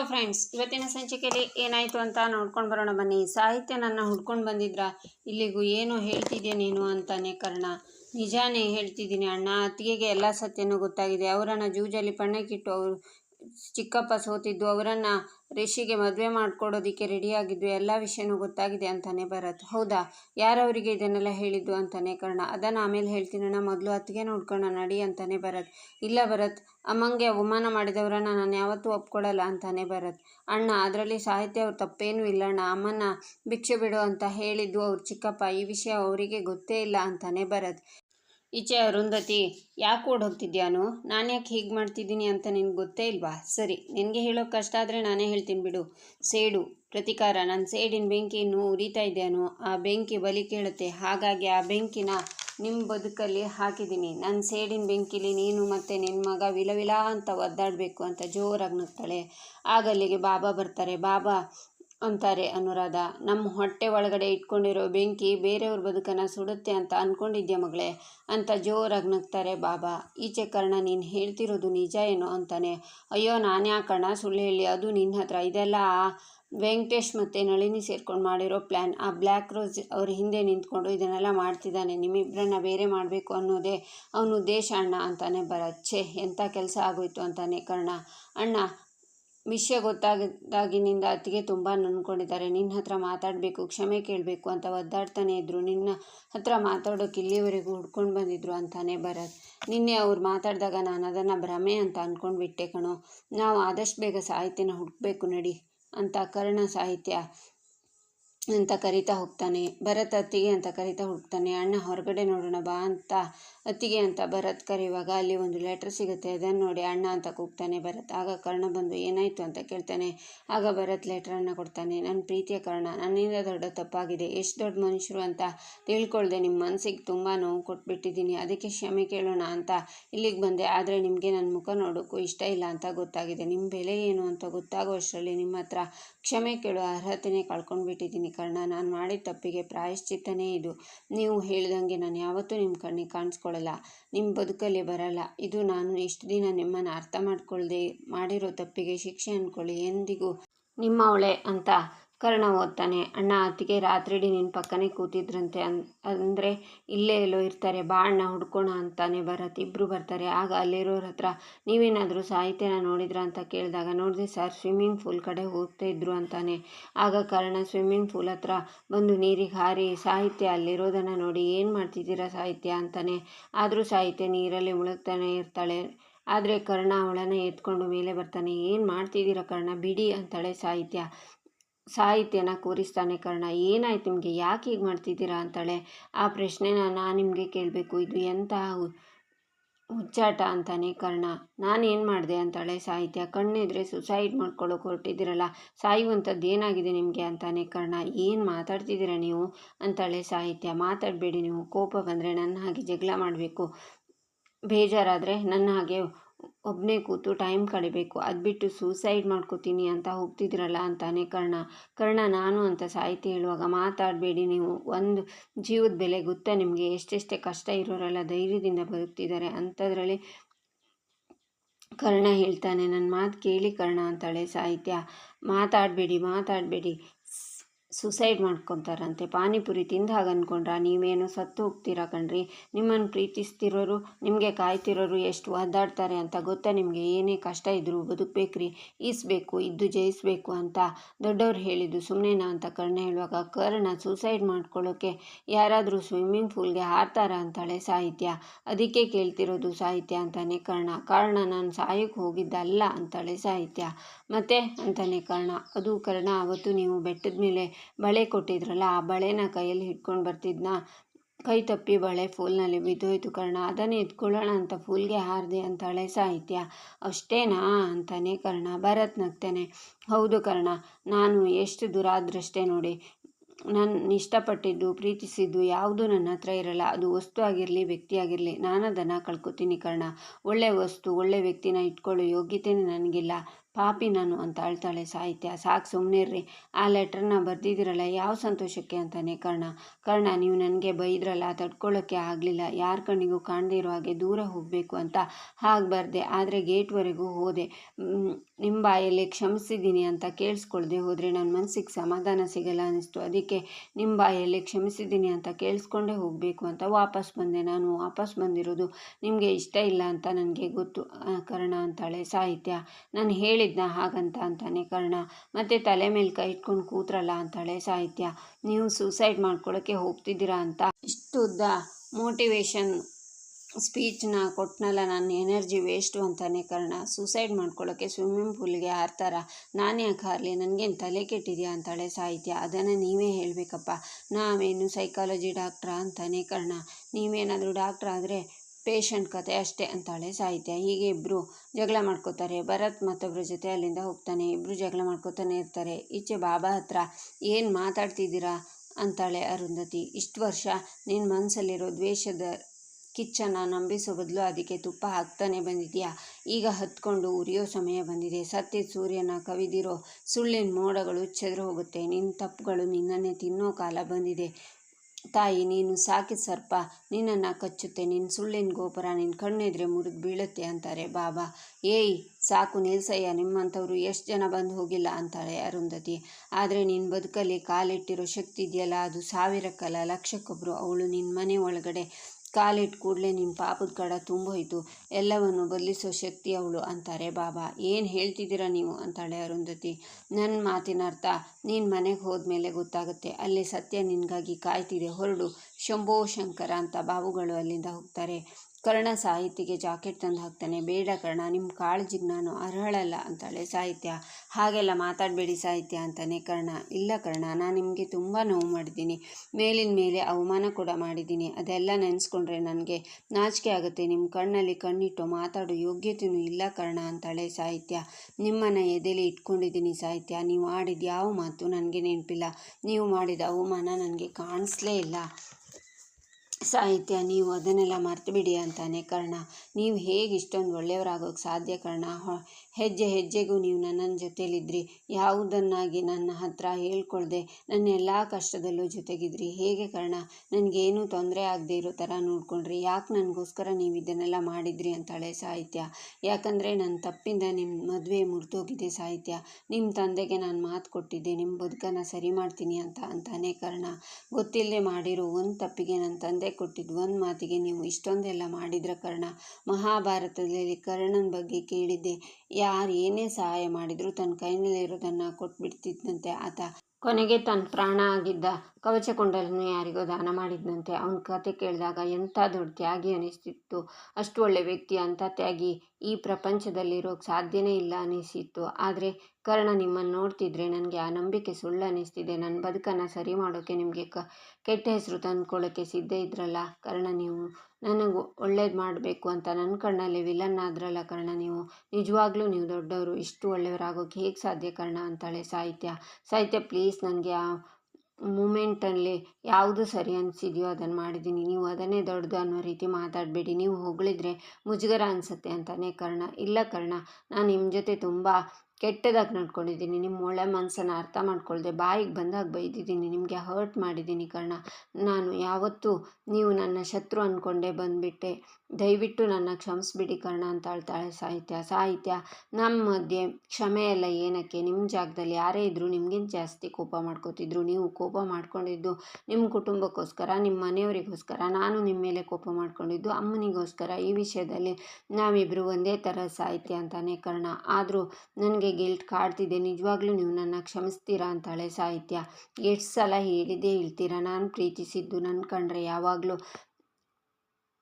Hello friends ಇವತ್ತಿನ ಸಂಚಿಕೆಯಲ್ಲಿ ಏನಾಯಿತು ಅಂತ ನೋಡ್ಕೊಂಡು ಬರೋಣ ಬನ್ನಿ. ಸಾಹಿತ್ಯ ನನ್ನ ಹುಡ್ಕೊಂಡು ಬಂದಿದ್ರ? ಇಲ್ಲಿಗೂ ಏನು ಹೇಳ್ತಿದ್ಯಾ ನೀನು ಅಂತಾನೆ ಕರ್ಣ. ನಿಜಾನೇ ಹೇಳ್ತಿದ್ದೀನಿ ಅಣ್ಣ. ಅತ್ತಿಗೆಗೆ ಎಲ್ಲ ಸತ್ಯನೂ ಗೊತ್ತಾಗಿದೆ. ಅವರನ್ನು ಜೂಜಲ್ಲಿ ಪಣ್ಣಕ್ಕಿಟ್ಟು ಅವರು ಚಿಕ್ಕಪ್ಪ ಸೋತಿದ್ದು ಅವರನ್ನು ರಿಷಿಗೆ ಮದುವೆ ಮಾಡಿಕೊಡೋದಕ್ಕೆ ರೆಡಿಯಾಗಿದ್ದು ಎಲ್ಲ ವಿಷಯನೂ ಗೊತ್ತಾಗಿದೆ ಅಂತಾನೆ ಭರತ್. ಹೌದಾ? ಯಾರವರಿಗೆ ಇದನ್ನೆಲ್ಲ ಹೇಳಿದ್ದು ಅಂತಾನೆ ಕರ್ಣ. ಅದನ್ನು ಆಮೇಲೆ ಹೇಳ್ತೀನಣ್ಣ ಮೊದಲು ಅತ್ತಿಗೆ ನೋಡ್ಕೋಣ ನಡಿ ಅಂತಾನೆ ಭರತ್. ಇಲ್ಲ ಭರತ್, ಅಮ್ಮಂಗೆ ಅವಮಾನ ಮಾಡಿದವರನ್ನ ನಾನು ಯಾವತ್ತೂ ಒಪ್ಕೊಡಲ್ಲ ಅಂತಾನೆ ಭರತ್. ಅಣ್ಣ, ಅದರಲ್ಲಿ ಸಾಹಿತ್ಯ ಅವ್ರು ತಪ್ಪೇನೂ ಇಲ್ಲ ಅಣ್ಣ. ಅಮ್ಮನ್ನ ಭಿಕ್ಷೆ ಬಿಡು ಅಂತ ಹೇಳಿದ್ದು ಅವ್ರ ಚಿಕ್ಕಪ್ಪ. ಈ ವಿಷಯ ಅವರಿಗೆ ಗೊತ್ತೇ ಇಲ್ಲ ಅಂತಾನೆ ಭರತ್. ಈಚೆ ಅರುಂಧತಿ, ಯಾಕೆ ಓಡ್ ಹೋಗ್ತಿದ್ಯಾನು ನಾನು ಯಾಕೆ ಹೀಗೆ ಮಾಡ್ತಿದ್ದೀನಿ ಅಂತ ನಿನಗೆ ಗೊತ್ತೇ ಇಲ್ವಾ? ಸರಿ, ನಿನಗೆ ಹೇಳೋಕೆ ಕಷ್ಟ ಆದರೆ ನಾನೇ ಹೇಳ್ತೀನಿ ಬಿಡು. ಸೇಡು, ಪ್ರತಿಕಾರ ನನ್ನ ಸೇಡಿನ ಬೆಂಕಿ ಇನ್ನೂ ಉರಿತಾ ಇದ್ದೇನೋ ಆ ಬೆಂಕಿ ಬಲಿ ಕೇಳುತ್ತೆ. ಹಾಗಾಗಿ ಆ ಬೆಂಕಿನ ನಿಮ್ಮ ಬದುಕಲ್ಲಿ ಹಾಕಿದ್ದೀನಿ. ನನ್ನ ಸೇಡಿನ ಬೆಂಕಿಲಿ ನೀನು ಮತ್ತು ನಿನ್ನ ಮಗ ವಿಲವಿಲ ಅಂತ ಒದ್ದಾಡಬೇಕು ಅಂತ ಜೋರಾಗಿ ನಗ್ತಾಳೆ. ಆಗ ಅಲ್ಲಿಗೆ ಬಾಬಾ ಬರ್ತಾರೆ. ಬಾಬಾ ಅಂತಾರೆ ಅನುರಾಧ. ನಮ್ಮ ಹೊಟ್ಟೆ ಒಳಗಡೆ ಇಟ್ಕೊಂಡಿರೋ ಬೆಂಕಿ ಬೇರೆಯವ್ರ ಬದುಕನ್ನು ಸುಡುತ್ತೆ ಅಂತ ಅಂದ್ಕೊಂಡಿದ್ಯಾ ಮಗಳೇ? ಅಂತ ಜೋರಾಗಿ ನಗ್ತಾರೆ ಬಾಬಾ. ಈಚೆ ಕರ್ಣ, ನೀನು ಹೇಳ್ತಿರೋದು ನಿಜ ಏನೋ ಅಂತಾನೆ. ಅಯ್ಯೋ ನಾನೇ ಆ ಕರ್ಣ ಸುಳ್ಳು ಹೇಳಿ. ಅದು ನಿನ್ನ ಹತ್ರ. ಇದೆಲ್ಲ ವೆಂಕಟೇಶ್ ಮತ್ತು ನಳಿನಿ ಸೇರ್ಕೊಂಡು ಮಾಡಿರೋ ಪ್ಲ್ಯಾನ್ ಆ ಬ್ಲ್ಯಾಕ್ ರೋಸ್ ಅವ್ರ ಹಿಂದೆ ನಿಂತ್ಕೊಂಡು ಇದನ್ನೆಲ್ಲ ಮಾಡ್ತಿದ್ದಾನೆ. ನಿಮ್ಮಿಬ್ಬರನ್ನ ಬೇರೆ ಮಾಡಬೇಕು ಅನ್ನೋದೇ ಅವನು ಉದ್ದೇಶ ಅಣ್ಣ ಅಂತಾನೆ ಛೇ ಎಂಥ ಕೆಲಸ ಆಗೋಯ್ತು ಅಂತಾನೆ ಕರ್ಣ. ಅಣ್ಣ ವಿಷಯ ಗೊತ್ತಾಗಿದ್ದಾಗಿನಿಂದ ಅತ್ತಿಗೆ ತುಂಬ ನನ್ಕೊಂಡಿದ್ದಾರೆ ನಿನ್ನ ಹತ್ರ ಮಾತಾಡಬೇಕು, ಕ್ಷಮೆ ಕೇಳಬೇಕು ಅಂತ ಒದ್ದಾಡ್ತಾನೆ ಇದ್ರು. ನಿನ್ನ ಹತ್ರ ಮಾತಾಡೋಕೆ ಇಲ್ಲಿವರೆಗೂ ಹುಡ್ಕೊಂಡು ಬಂದಿದ್ರು ಅಂತಾನೆ ಭರತ್. ನಿನ್ನೆ ಅವ್ರು ಮಾತಾಡಿದಾಗ ನಾನು ಅದನ್ನು ಭ್ರಮೆ ಅಂತ ಅಂದ್ಕೊಂಡು ಬಿಟ್ಟೆ ಕಣೋ. ನಾವು ಆದಷ್ಟು ಬೇಗ ಸಾಹಿತ್ಯನ ಹುಡುಕ್ಬೇಕು ನಡಿ ಅಂತ ಕರ್ಣ ಸಾಹಿತ್ಯ ಅಂತ ಕರಿತಾ ಹೋಗ್ತಾನೆ, ಭರತ್ ಅತ್ತಿಗೆ ಅಂತ ಕರಿತಾ ಹೋಗ್ತಾನೆ, ಅಣ್ಣ ಹೊರಗಡೆ ನೋಡೋಣ ಬಾ ಅಂತ ಅತ್ತಿಗೆ ಅಂತ ಭರತ್ ಕರೆಯುವಾಗ ಅಲ್ಲಿ ಒಂದು ಲೆಟರ್ ಸಿಗುತ್ತೆ, ಅದನ್ನು ನೋಡಿ ಅಣ್ಣ ಅಂತ ಕೂಗ್ತಾನೆ, ಭರತ್ ಆಗ ಕರ್ಣ ಬಂದು ಏನಾಯಿತು ಅಂತ ಕೇಳ್ತಾನೆ. ಆಗ ಭರತ್ ಲೆಟ್ರನ್ನು ಕೊಡ್ತಾನೆ ನನ್ನ ಪ್ರೀತಿಯ ಕರ್ಣ, ನನ್ನಿಂದ ದೊಡ್ಡ ತಪ್ಪಾಗಿದೆ, ಎಷ್ಟು ದೊಡ್ಡ ಮನುಷ್ಯರು ಅಂತ ತಿಳ್ಕೊಳ್ದೆ ನಿಮ್ಮ ಮನಸ್ಸಿಗೆ ತುಂಬ ನೋವು ಕೊಟ್ಬಿಟ್ಟಿದ್ದೀನಿ, ಅದಕ್ಕೆ ಕ್ಷಮೆ ಕೇಳೋಣ ಅಂತ ಇಲ್ಲಿಗೆ ಬಂದೆ, ಆದರೆ ನಿಮಗೆ ನನ್ನ ಮುಖ ನೋಡೋಕ್ಕೂ ಇಷ್ಟ ಇಲ್ಲ ಅಂತ ಗೊತ್ತಾಗಿದೆ ನಿಮ್ಮ ಬೆಲೆ ಏನು ಅಂತ ಗೊತ್ತಾಗುವಷ್ಟರಲ್ಲಿ ನಿಮ್ಮ ಹತ್ರ ಕ್ಷಮೆ ಕೇಳೋ ಅರ್ಹತೆನೇ ಕಳ್ಕೊಂಡ್ಬಿಟ್ಟಿದ್ದೀನಿ ಕರ್ಣ ನಾನು ಮಾಡಿದ ತಪ್ಪಿಗೆ ಪ್ರಾಯಶ್ಚಿತ್ತನೇ ಇದು. ನೀವು ಹೇಳ್ದಂಗೆ ನಾನು ಯಾವತ್ತೂ ನಿಮ್ಮ ಕಣ್ಣಿಗೆ ಕಾಣಿಸ್ಕೊಳ್ಳಲ್ಲ ನಿಮ್ಮ ಬದುಕಲ್ಲಿ ಬರಲ್ಲ. ಇದು ನಾನು ಇಷ್ಟು ದಿನ ನಿಮ್ಮನ್ನು ಅರ್ಥ ಮಾಡ್ಕೊಳ್ದೆ ಮಾಡಿರೋ ತಪ್ಪಿಗೆ ಶಿಕ್ಷೆ ಅಂದ್ಕೊಳ್ಳಿ ಎಂದಿಗೂ. ನಿಮ್ಮವಳೆ ಅಂತ ಕರ್ಣ ಓದ್ತಾನೆ. ಅಣ್ಣ, ಅತ್ತಿಗೆ ರಾತ್ರಿಡಿ ನಿನ್ನ ಪಕ್ಕನೇ ಕೂತಿದ್ರಂತೆ ಅನ್, ಅಂದರೆ ಇಲ್ಲೇ ಎಲ್ಲೋ ಇರ್ತಾರೆ. ಬಾ ಅಣ್ಣ, ಹುಡ್ಕೋಣ ಅಂತಾನೆ ಭರತ್ ಇಬ್ಬರು ಬರ್ತಾರೆ. ಆಗ ಅಲ್ಲಿರೋರ ಹತ್ರ, ನೀವೇನಾದರೂ ಸಾಹಿತ್ಯನ ನೋಡಿದ್ರ ಅಂತ ಕೇಳಿದಾಗ ನೋಡಿದೆ ಸರ್, ಸ್ವಿಮ್ಮಿಂಗ್ ಫೂಲ್ ಕಡೆ ಹೋಗ್ತಾ ಇದ್ರು ಅಂತಾನೆ. ಆಗ ಕರ್ಣ ಸ್ವಿಮ್ಮಿಂಗ್ ಫೂಲ್ ಹತ್ರ ಬಂದು ನೀರಿಗೆ ಹಾರಿ, ಸಾಹಿತ್ಯ ಅಲ್ಲಿರೋದನ್ನು ನೋಡಿ ಏನು ಮಾಡ್ತಿದ್ದೀರಾ ಸಾಹಿತ್ಯ? ಅಂತಾನೆ. ಆದರೂ ಸಾಹಿತ್ಯ ನೀರಲ್ಲಿ ಮುಳುಗ್ತಾನೆ ಇರ್ತಾಳೆ. ಆದರೆ ಕರ್ಣ ಅವಳನ್ನು ಎತ್ಕೊಂಡು ಮೇಲೆ ಬರ್ತಾನೆ. ಏನು ಮಾಡ್ತಿದ್ದೀರಾ ಕರ್ಣ? ಬಿಡಿ ಅಂತಾಳೆ ಸಾಹಿತ್ಯ. ಸಾಹಿತ್ಯನ ಕೋರಿಸ್ತಾನೆ ಕರ್ಣ. ಏನಾಯ್ತು ನಿಮಗೆ? ಯಾಕೆ ಹೀಗೆ ಮಾಡ್ತಿದ್ದೀರಾ ಅಂತಾಳೆ. ಆ ಪ್ರಶ್ನೆನ ನಾನು ನಿಮಗೆ ಕೇಳಬೇಕು. ಇದು ಎಂಥ ಹುಚ್ಚಾಟ ಅಂತಾನೆ ಕರ್ಣ. ನಾನೇನು ಮಾಡಿದೆ ಅಂತಾಳೆ ಸಾಹಿತ್ಯ. ಕಣ್ಣಿದ್ರೆ ಸುಸೈಡ್ ಮಾಡ್ಕೊಳ್ಳೋಕೆ ಹೊರಟಿದ್ದೀರಲ್ಲ, ಸಾಯುವಂಥದ್ದು ಏನಾಗಿದೆ ನಿಮಗೆ ಅಂತಾನೆ ಕರ್ಣ. ಏನು ಮಾತಾಡ್ತಿದ್ದೀರ ನೀವು? ಅಂತಾಳೆ ಸಾಹಿತ್ಯ. ಮಾತಾಡಬೇಡಿ ನೀವು. ಕೋಪ ಬಂದರೆ ನನ್ನ ಹಾಗೆ ಜಗಳ ಮಾಡಬೇಕು. ಬೇಜಾರಾದರೆ ನನ್ನ ಹಾಗೆ ಒಬ್ಬನೇ ಕೂತು ಟೈಮ್ ಕಳಿಬೇಕು. ಅದು ಬಿಟ್ಟು ಸೂಸೈಡ್ ಮಾಡ್ಕೋತೀನಿ ಅಂತ ಹೋಗ್ತಿದ್ರಲ್ಲ ಅಂತಾನೆ ಕರ್ಣ. ಕರ್ಣ, ನಾನು ಅಂತ ಸಾಹಿತಿ ಹೇಳುವಾಗ ಮಾತಾಡಬೇಡಿ ನೀವು. ಒಂದು ಜೀವದ ಬೆಲೆ ಗೊತ್ತಾ ನಿಮಗೆ? ಎಷ್ಟೆಷ್ಟೇ ಕಷ್ಟ ಇರೋರೆಲ್ಲ ಧೈರ್ಯದಿಂದ ಬದುಕ್ತಿದ್ದಾರೆ. ಅಂಥದ್ರಲ್ಲಿ ಕರ್ಣ ಹೇಳ್ತಾನೆ ನನ್ನ ಮಾತು ಕೇಳಿ ಕರ್ಣ ಅಂತಾಳೆ ಸಾಹಿತ್ಯ. ಮಾತಾಡಬೇಡಿ ಮಾತಾಡಬೇಡಿ. ಸುಸೈಡ್ ಮಾಡ್ಕೊತಾರಂತೆ. ಪಾನಿಪುರಿ ತಿಂದಾಗ ಅಂದ್ಕೊಂಡ್ರ ನೀವೇನು ಸತ್ತು ಹೋಗ್ತೀರಾ ಕಣ್ರಿ? ನಿಮ್ಮನ್ನು ಪ್ರೀತಿಸ್ತಿರೋರು, ನಿಮಗೆ ಕಾಯ್ತಿರೋರು ಎಷ್ಟು ಒದ್ದಾಡ್ತಾರೆ ಅಂತ ಗೊತ್ತಾ ನಿಮಗೆ? ಏನೇ ಕಷ್ಟ ಇದ್ದರೂ ಬದುಕಬೇಕ್ರಿ. ಈಸ್ಬೇಕು, ಇದ್ದು ಜಯಿಸಬೇಕು ಅಂತ ದೊಡ್ಡವ್ರು ಹೇಳಿದ್ದು ಸುಮ್ಮನೆನಾ ಅಂತ ಕರ್ಣ ಹೇಳುವಾಗ, ಕರ್ಣ ಸೂಸೈಡ್ ಮಾಡ್ಕೊಳ್ಳೋಕ್ಕೆ ಯಾರಾದರೂ ಸ್ವಿಮ್ಮಿಂಗ್ ಪೂಲ್ಗೆ ಹಾರ್ತಾರ? ಅಂತಾಳೆ ಸಾಹಿತ್ಯ. ಅದಕ್ಕೆ ಕೇಳ್ತಿರೋದು ಸಾಹಿತ್ಯ ಅಂತಾನೆ ಕರ್ಣ. ಕಾರಣ, ನಾನು ಸಾಯಕ್ಕೆ ಹೋಗಿದ್ದಲ್ಲ ಅಂತಾಳೆ ಸಾಹಿತ್ಯ. ಮತ್ತೆ ಅಂತಾನೆ ಕರ್ಣ, ಅದು ಕರ್ಣ, ಅವತ್ತು ನೀವು ಬೆಟ್ಟದ ಮೇಲೆ ಬಳೆ ಕೊಟ್ಟಿದ್ರಲ್ಲ, ಆ ಬಳೆನ ಕೈಯಲ್ಲಿ ಹಿಡ್ಕೊಂಡು ಬರ್ತಿದ್ನ? ಕೈ ತಪ್ಪಿ ಬಳೆ ಫೂಲ್ನಲ್ಲಿ ಬಿದ್ದೋಯ್ತು ಕರ್ಣ, ಅದನ್ನೇ ಎತ್ಕೊಳ್ಳೋಣ ಅಂತ ಫೂಲ್ಗೆ ಹಾರದೆ ಅಂತಾಳೆ ಸಾಹಿತ್ಯ. ಅಷ್ಟೇನಾ? ಅಂತಾನೆ ಕರ್ಣ, ಭರತ್ ನಗ್ತಾನೆ, ಹೌದು ಕರ್ಣ, ನಾನು ಎಷ್ಟು ದುರಾದೃಷ್ಟೆ ನೋಡಿ ನನ್ನ ಇಷ್ಟಪಟ್ಟಿದ್ದು, ಪ್ರೀತಿಸಿದ್ದು ಯಾವುದು ನನ್ನ ಹತ್ರ ಇರಲ್ಲ, ಅದು ವಸ್ತು ಆಗಿರಲಿ, ವ್ಯಕ್ತಿ ಆಗಿರಲಿ ನಾನು ಅದನ್ನು ಕಳ್ಕೊತೀನಿ ಕರ್ಣ. ಒಳ್ಳೆ ವಸ್ತು, ಒಳ್ಳೆ ವ್ಯಕ್ತಿನ ಇಟ್ಕೊಳ್ಳೋ ಯೋಗ್ಯತೆಯೇ ನನಗಿಲ್ಲ. ಪಾಪಿ ನಾನು ಅಂತ ಅಳ್ತಾಳೆ ಸಾಹಿತ್ಯ. ಸಾಕು ಸುಮ್ಮನೆ ಇರ್ರಿ. ಆ ಲೆಟ್ರನ್ನ ಬರ್ದಿದ್ದೀರಲ್ಲ, ಯಾವ ಸಂತೋಷಕ್ಕೆ ಅಂತಾನೆ ಕರ್ಣ. ಕರ್ಣ, ನೀವು ನನಗೆ ಬೈದ್ರಲ್ಲ ತಡ್ಕೊಳ್ಳೋಕ್ಕೆ ಆಗಲಿಲ್ಲ. ಯಾರ ಕಣ್ಣಿಗೂ ಕಾಣದೇ ಇರೋ ಹಾಗೆ ದೂರ ಹೋಗಬೇಕು ಅಂತ ಹಾಗೆ ಬರ್ದೆ ಆದರೆ ಗೇಟ್ವರೆಗೂ ಹೋದೆ. ನಿಮ್ಮ ಬಾಯಲ್ಲಿ ಕ್ಷಮಿಸಿದ್ದೀನಿ ಅಂತ ಕೇಳಿಸ್ಕೊಳ್ದೆ ಹೋದರೆ ನನ್ನ ಮನಸ್ಸಿಗೆ ಸಮಾಧಾನ ಸಿಗಲ್ಲ ಅನ್ನಿಸ್ತು ಅದಕ್ಕೆ ನಿಮ್ಮ ಬಾಯಲ್ಲಿ ಕ್ಷಮಿಸಿದ್ದೀನಿ ಅಂತ ಕೇಳಿಸ್ಕೊಂಡೇ ಹೋಗಬೇಕು ಅಂತ ವಾಪಸ್ ಬಂದೆ. ನಾನು ವಾಪಸ್ ಬಂದಿರೋದು ನಿಮಗೆ ಇಷ್ಟ ಇಲ್ಲ ಅಂತ ನನಗೆ ಗೊತ್ತು. ಕರ್ಣ ಅಂತಾಳೆ ಸಾಹಿತ್ಯ. ನಾನು ಹೇಳಿದ್ನ ಹಾಗಂತ ಅಂತಾನೆ ಕರ್ಣ. ಮತ್ತೆ ತಲೆ ಮೇಲೆ ಕೈ ಇಟ್ಕೊಂಡು ಕೂತ್ರಲ್ಲ ಅಂತಾಳೆ ಸಾಹಿತ್ಯ. ನೀವು ಸೂಸೈಡ್ ಮಾಡ್ಕೊಳ್ಳೋಕ್ಕೆ ಹೋಗ್ತಿದ್ದೀರಾ ಅಂತ. ಇಷ್ಟು ಉದ್ದ ಮೋಟಿವೇಶನ್ ಸ್ಪೀಚ್ನ ಕೊಟ್ಟನಲ್ಲ ನನ್ನ ಎನರ್ಜಿ ವೇಸ್ಟು ಅಂತಾನೆ ಕಾರಣ. ಸೂಸೈಡ್ ಮಾಡ್ಕೊಳ್ಳೋಕ್ಕೆ ಸ್ವಿಮ್ಮಿಂಗ್ ಪೂಲ್ಗೆ ಆರ್ತಾರ. ನಾನು ಯಾಕೆ ಹಾರಲಿ ನನಗೇನು ತಲೆ ಕೆಟ್ಟಿದೆಯಾ? ಅಂತಾಳೆ ಸಾಹಿತ್ಯ. ಅದನ್ನು ನೀವೇ ಹೇಳಬೇಕಪ್ಪ. ನಾವೇನು ಸೈಕಾಲಜಿ ಡಾಕ್ಟ್ರಾ ಅಂತಾನೆ ಕಾರಣ. ನೀವೇನಾದರೂ ಡಾಕ್ಟ್ರ್ ಆದರೆ ಪೇಷಂಟ್ ಕತೆ ಅಷ್ಟೇ ಅಂತಾಳೆ ಸಾಹಿತ್ಯ. ಹೀಗೆ ಇಬ್ಬರು ಜಗಳ ಮಾಡ್ಕೋತಾರೆ. ಭರತ್ ಮತ್ತೊಬ್ಬರ ಜೊತೆ ಅಲ್ಲಿಂದ ಹೋಗ್ತಾನೆ. ಇಬ್ಬರು ಜಗಳ ಮಾಡ್ಕೋತಾನೆ ಇರ್ತಾರೆ. ಈಚೆ ಬಾಬಾ ಹತ್ರ, ಏನು ಮಾತಾಡ್ತಿದ್ದೀರಾ? ಅಂತಾಳೆ ಅರುಂಧತಿ. ಇಷ್ಟು ವರ್ಷ ನಿನ್ನ ಮನಸ್ಸಲ್ಲಿರೋ ದ್ವೇಷದ ಕಿಚ್ಚನ್ನು ನಂಬಿಸೋ ಬದಲು ಅದಕ್ಕೆ ತುಪ್ಪ ಹಾಕ್ತಾನೆ ಬಂದಿದೆಯಾ ಈಗ ಹತ್ಕೊಂಡು ಉರಿಯೋ ಸಮಯ ಬಂದಿದೆ. ಸತ್ಯ ಸೂರ್ಯನ ಕವಿದಿರೋ ಸುಳ್ಳಿನ ಮೋಡಗಳು ಚೆದ್ರ ಹೋಗುತ್ತೆ. ನಿನ್ನ ತಪ್ಪುಗಳು ನಿನ್ನನ್ನೇ ತಿನ್ನೋ ಕಾಲ ಬಂದಿದೆ. ತಾಯಿ, ನೀನು ಸಾಕಿ ಸರ್ಪ, ನಿನ್ನನ್ನು ಕಚ್ಚುತ್ತೆ, ನಿನ್ನ ಸುಳ್ಳಿನ ಗೋಪುರ, ನಿನ್ನ ಕಣ್ಣೆದ್ರೆ ಮುರಿದು ಬೀಳುತ್ತೆ ಅಂತಾರೆ ಬಾಬಾ. ಏಯ್, ಸಾಕು ನಿಲ್ಸಯ್ಯ, ನಿಮ್ಮಂಥವ್ರು ಎಷ್ಟು ಜನ ಬಂದು ಹೋಗಿಲ್ಲ ಅಂತಾಳೆ ಅರುಂಧತಿ. ಆದರೆ ನಿನ್ನ ಬದುಕಲ್ಲಿ ಕಾಲಿಟ್ಟಿರೋ ಶಕ್ತಿ ಇದೆಯಲ್ಲ, ಅದು ಸಾವಿರಕ್ಕಲ್ಲ ಲಕ್ಷಕ್ಕೊಬ್ಬರು ಅವಳು ನಿನ್ನ ಮನೆ ಒಳಗಡೆ ಕಾಲಿಟ್ಟು ಕೂಡಲೇ ನಿಮ್ಮ ಪಾಪದ ಕಡ ತುಂಬೋಯ್ತು. ಎಲ್ಲವನ್ನು ಬದಲಿಸೋ ಶಕ್ತಿ ಅವಳು ಅಂತಾರೆ ಬಾಬಾ. ಏನು ಹೇಳ್ತಿದ್ದೀರಾ ನೀವು? ಅಂತಾಳೆ ಅರುಂಧತಿ. ನನ್ನ ಮಾತಿನ ಅರ್ಥ. ನೀನು ಮನೆಗೆ ಹೋದ್ಮೇಲೆ ಗೊತ್ತಾಗುತ್ತೆ. ಅಲ್ಲಿ ಸತ್ಯ ನಿನಗಾಗಿ ಕಾಯ್ತಿದೆ. ಹೊರಡು. ಶಂಭೋ ಶಂಕರ ಅಂತ ಬಾಬುಗಳು ಅಲ್ಲಿಂದ ಹೋಗ್ತಾರೆ. ಕರ್ಣ ಸಾಹಿತಿಗೆ ಜಾಕೆಟ್ ತಂದು ಹಾಕ್ತಾನೆ. ಬೇಡ ಕರ್ಣ ನಿಮ್ಮ ಕಾಳಜಿಗೆ ನಾನು ಅರ್ಹಳಲ್ಲ ಅಂತಾಳೆ. ಸಾಹಿತ್ಯ, ಹಾಗೆಲ್ಲ ಮಾತಾಡಬೇಡಿ ಸಾಹಿತ್ಯ ಅಂತಾನೆ ಕರ್ಣ. ಇಲ್ಲ ಕರ್ಣ, ನಾನು ನಿಮಗೆ ತುಂಬ ನೋವು ಮಾಡಿದ್ದೀನಿ. ಮೇಲಿನ ಮೇಲೆ ಅವಮಾನ ಕೂಡ ಮಾಡಿದ್ದೀನಿ. ಅದೆಲ್ಲ ನೆನೆಸ್ಕೊಂಡ್ರೆ ನನಗೆ ನಾಚಿಕೆ ಆಗುತ್ತೆ. ನಿಮ್ಮ ಕಣ್ಣಲ್ಲಿ ಕಣ್ಣಿಟ್ಟು ಮಾತಾಡೋ ಯೋಗ್ಯತೆಯೂ ಇಲ್ಲ ಕರ್ಣ ಅಂತಾಳೆ ಸಾಹಿತ್ಯ. ನಿಮ್ಮನ್ನು ಎದೆಲಿ ಇಟ್ಕೊಂಡಿದ್ದೀನಿ ಸಾಹಿತ್ಯ. ನೀವು ಆಡಿದ ಯಾವ ಮಾತು ನನಗೆ ನೆನಪಿಲ್ಲ. ನೀವು ಮಾಡಿದ ಅವಮಾನ ನನಗೆ ಕಾಣಿಸ್ಲೇ ಇಲ್ಲ. ಸಾಹಿತ್ಯ, ನೀವು ಅದನ್ನೆಲ್ಲ ಮರ್ತುಬಿಡಿ ಅಂತಾನೆ ಕರ್ಣ. ನೀವು ಹೇಗೆ ಇಷ್ಟೊಂದು ಒಳ್ಳೆಯವರಾಗೋಕ್ಕೆ ಸಾಧ್ಯ ಕರ್ಣ? ಹೆಜ್ಜೆ ಹೆಜ್ಜೆಗೂ ನೀವು ನನ್ನ ಜೊತೆಲಿದ್ರಿ. ಯಾವುದನ್ನಾಗಿ ನನ್ನ ಹತ್ರ ಹೇಳ್ಕೊಳ್ದೆ, ನನ್ನ ಎಲ್ಲ ಕಷ್ಟದಲ್ಲೂ ಜೊತೆಗಿದ್ರಿ. ಹೇಗೆ ಕರ್ಣ? ನನಗೇನೂ ತೊಂದರೆ ಆಗದೆ ಇರೋ ಥರ ನೋಡ್ಕೊಂಡ್ರಿ. ಯಾಕೆ ನನಗೋಸ್ಕರ ನೀವು ಇದನ್ನೆಲ್ಲ ಮಾಡಿದ್ರಿ ಅಂತಾಳೆ ಸಾಹಿತ್ಯ. ಯಾಕಂದರೆ ನನ್ನ ತಪ್ಪಿಂದ ನಿಮ್ಮ ಮದುವೆ ಮುರಿದೋಗಿದೆ ಸಾಹಿತ್ಯ. ನಿಮ್ಮ ತಂದೆಗೆ ನಾನು ಮಾತು ಕೊಟ್ಟಿದ್ದೆ ನಿಮ್ಮ ಬದುಕನ್ನು ಸರಿ ಮಾಡ್ತೀನಿ ಅಂತ ಅಂತಾನೆ ಕರ್ಣ. ಗೊತ್ತಿಲ್ಲದೆ ಮಾಡಿರೋ ಒಂದು ತಪ್ಪಿಗೆ ನನ್ನ ತಂದೆ ಕೊಟ್ಟಿದ್ದು. ಒಂದು ಮಾತಿಗೆ, ನೀವು ಇಷ್ಟೊಂದೆಲ್ಲ ಮಾಡಿದ್ರ ಕರ್ಣ, ಮಹಾಭಾರತದಲ್ಲಿ ಕರ್ಣನ ಬಗ್ಗೆ ಕೇಳಿದ್ದೆ. ಯಾರು ಏನೇ ಸಹಾಯ ಮಾಡಿದರೂ ತನ್ನ ಕೈನಲ್ಲಿರೋದನ್ನು ಕೊಟ್ಬಿಡ್ತಿದ್ದಂತೆ ಆತ. ಕೊನೆಗೆ ತನ್ನ ಪ್ರಾಣ ಆಗಿದ್ದ ಕವಚಕೊಂಡಲನ್ನು ಯಾರಿಗೋ ದಾನ ಮಾಡಿದ್ದಂತೆ ಅವನ ಕತೆ ಕೇಳಿದಾಗ ಎಂಥ ದೊಡ್ಡ ತ್ಯಾಗಿ ಅನಿಸ್ತಿತ್ತು. ಅಷ್ಟು ಒಳ್ಳೆ ವ್ಯಕ್ತಿ ಅಂಥ ತ್ಯಾಗಿ ಈ ಪ್ರಪಂಚದಲ್ಲಿರೋಕ್ಕೆ ಸಾಧ್ಯನೇ ಇಲ್ಲ ಅನಿಸಿತ್ತು. ಆದರೆ ಕರ್ಣ ನಿಮ್ಮನ್ನು ನೋಡ್ತಿದ್ರೆ ನನಗೆ ಆ ನಂಬಿಕೆ ಸುಳ್ಳು ಅನ್ನಿಸ್ತಿದೆ ನನ್ನ ಬದುಕನ್ನು ಸರಿ ಮಾಡೋಕ್ಕೆ ನಿಮಗೆ ಕ, ಕೆಟ್ಟ ಹೆಸರು ತಂದ್ಕೊಳ್ಳೋಕ್ಕೆ ಸಿದ್ಧ ಇದ್ರಲ್ಲ? ಕರ್ಣ ನೀವು ನನಗೆ ಒಳ್ಳೇದು ಮಾಡಬೇಕು ಅಂತ ನನ್ನ ಕಣ್ಣಲ್ಲಿ ವಿಲನ್ ಆದ್ರಲ್ಲ ಕರ್ಣ ನೀವು? ನಿಜವಾಗ್ಲೂ ನೀವು ದೊಡ್ಡವರು, ಇಷ್ಟು ಒಳ್ಳೆಯವರಾಗೋಕ್ಕೆ ಹೇಗೆ ಸಾಧ್ಯ ಕರ್ಣ ಅಂತಾಳೆ ಸಾಹಿತ್ಯ? ಸಾಹಿತ್ಯ ಪ್ಲೀಸ್ ನನಗೆ ಆ ಮೂಮೆಂಟಲ್ಲಿ ಯಾವುದು ಸರಿ ಅನಿಸಿದೆಯೋ ಅದನ್ನು ಮಾಡಿದ್ದೀನಿ. ನೀವು ಅದನ್ನೇ ದೊಡ್ಡದು ಅನ್ನೋ ರೀತಿ ಮಾತಾಡಬೇಡಿ. ನೀವು ಹೊಗಳಿದ್ರೆ ಮುಜುಗರ ಅನಿಸುತ್ತೆ ಅಂತಲೇ ಕರ್ಣ. ಇಲ್ಲ ಕರ್ಣ, ನಾನು ನಿಮ್ಮ ಜೊತೆ ತುಂಬ ಕೆಟ್ಟದಾಗಿ ನಡ್ಕೊಂಡಿದ್ದೀನಿ. ನಿಮ್ಮ ಒಳ್ಳೆ ಮನಸ್ಸನ್ನು ಅರ್ಥ ಮಾಡ್ಕೊಳ್ದೆ, ಬಾಯಿಗೆ ಬಂದಾಗ ಬೈದಿದ್ದೀನಿ, ನಿಮಗೆ ಹರ್ಟ್ ಮಾಡಿದ್ದೀನಿ ಕರ್ಣ. ನಾನು ಯಾವತ್ತೂ ನೀವು ನನ್ನ ಶತ್ರು ಅಂದ್ಕೊಂಡೇ ಬಂದುಬಿಟ್ಟೆ. ದಯವಿಟ್ಟು ನನ್ನ ಕ್ಷಮಿಸ್ಬಿಡಿ ಕರ್ಣ ಅಂತ ಹೇಳ್ತಾಳೆ ಸಾಹಿತ್ಯ. ಸಾಹಿತ್ಯ ನಮ್ಮ ಮಧ್ಯೆ ಕ್ಷಮೆ ಎಲ್ಲ ಏನಕ್ಕೆ? ನಿಮ್ಮ ಜಾಗದಲ್ಲಿ ಯಾರೇ ಇದ್ದರೂ ನಿಮಗಿಂತ ಜಾಸ್ತಿ ಕೋಪ ಮಾಡ್ಕೋತಿದ್ರು. ನೀವು ಕೋಪ ಮಾಡ್ಕೊಂಡಿದ್ದು ನಿಮ್ಮ ಕುಟುಂಬಕ್ಕೋಸ್ಕರ ನಿಮ್ಮ ಮನೆಯವರಿಗೋಸ್ಕರ. ನಾನು ನಿಮ್ಮ ಮೇಲೆ ಕೋಪ ಮಾಡ್ಕೊಂಡಿದ್ದು ಅಮ್ಮನಿಗೋಸ್ಕರ. ಈ ವಿಷಯದಲ್ಲಿ ನಾವಿಬ್ಬರು ಒಂದೇ ಥರ ಸಾಹಿತ್ಯ ಅಂತಾನೆ ಕರ್ಣ. ಆದರೂ ನನಗೆ ಗಿಲ್ಟ್ ಕಾಡ್ತಿದೆ ನಿಜವಾಗ್ಲೂ ನೀವು ನನ್ನ ಕ್ಷಮಿಸ್ತೀರಾ ಅಂತಾಳೆ ಸಾಹಿತ್ಯ. ಎಷ್ಟು ಸಲ ಹೇಳಿದೆ ಹೇಳ್ತೀರಾ ನಾನು ಪ್ರೀತಿಸಿದ್ದು ನನ್ನ ಕಂಡ್ರೆ ಯಾವಾಗಲೂ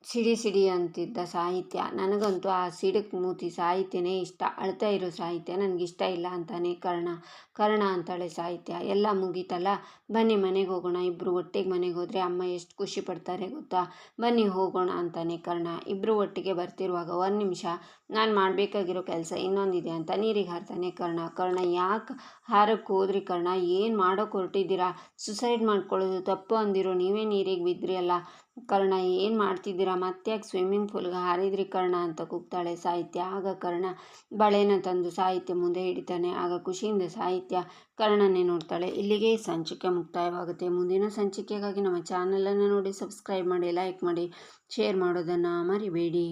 ಸಿಡಿ ಸಿಡಿ ಅಂತಿದ್ದ ಸಾಹಿತ್ಯ. ನನಗಂತೂ ಆ ಸಿಡಕ್ ಮೂತಿ ಸಾಹಿತ್ಯನೇ ಇಷ್ಟ. ಅಳ್ತಾ ಇರೋ ಸಾಹಿತ್ಯ ನನಗಿಷ್ಟ ಇಲ್ಲ ಅಂತಾನೆ ಕರ್ಣ. ಕರ್ಣ ಅಂತಾಳೆ ಸಾಹಿತ್ಯ. ಎಲ್ಲ ಮುಗೀತಲ್ಲ? ಬನ್ನಿ ಮನೆಗೆ ಹೋಗೋಣ. ಇಬ್ಬರು ಒಟ್ಟಿಗೆ ಮನೆಗೆ ಹೋದರೆ ಅಮ್ಮ ಎಷ್ಟು ಖುಷಿ ಪಡ್ತಾರೆ ಗೊತ್ತಾ? ಬನ್ನಿ ಹೋಗೋಣ ಅಂತಾನೆ ಕರ್ಣ. ಇಬ್ಬರು ಒಟ್ಟಿಗೆ ಬರ್ತಿರುವಾಗ ಒಂದು ನಿಮಿಷ. ನಾನು ಮಾಡಬೇಕಾಗಿರೋ ಕೆಲಸ ಇನ್ನೊಂದಿದೆ ಅಂತ ನೀರಿಗೆ ಹಾರ್ತಾನೆ ಕರ್ಣ. ಕರ್ಣ, ಯಾಕೆ ಹಾರಕ್ಕೆ ಹೋದ್ರಿ ಕರ್ಣ? ಏನು ಮಾಡೋಕೆ ಹೊರಟಿದ್ದೀರಾ? ಸುಸೈಡ್ ಮಾಡ್ಕೊಳ್ಳೋದು ತಪ್ಪು ಅಂದಿರೋ ನೀವೇ ನೀರಿಗೆ ಬಿದ್ದಿರಿ ಅಲ್ಲ? ಕರ್ಣ, ಏನು ಮಾಡ್ತಿದ್ದೀರಾ? ಮತ್ತೆ ಯಾಕೆ ಸ್ವಿಮ್ಮಿಂಗ್ ಪೂಲ್ಗೆ ಹಾರಿದ್ರಿ ಕರ್ಣ ಅಂತ ಕೂಗ್ತಾಳೆ ಸಾಹಿತ್ಯ. ಆಗ ಕರ್ಣ ಬಳೆನ ತಂದು ಸಾಹಿತ್ಯ ಮುಂದೆ ಹಿಡಿತಾನೆ. ಆಗ ಖುಷಿಯಿಂದ ಸಾಹಿತ್ಯ ಕರ್ಣನೇ ನೋಡ್ತಾಳೆ. ಇಲ್ಲಿಗೆ ಸಂಚಿಕೆ ಮುಕ್ತಾಯವಾಗುತ್ತೆ. ಮುಂದಿನ ಸಂಚಿಕೆಗಾಗಿ ನಮ್ಮ ಚಾನಲನ್ನು ನೋಡಿ ಸಬ್ಸ್ಕ್ರೈಬ್ ಮಾಡಿ ಲೈಕ್ ಮಾಡಿ ಶೇರ್ ಮಾಡೋದನ್ನು ಮರಿಬೇಡಿ.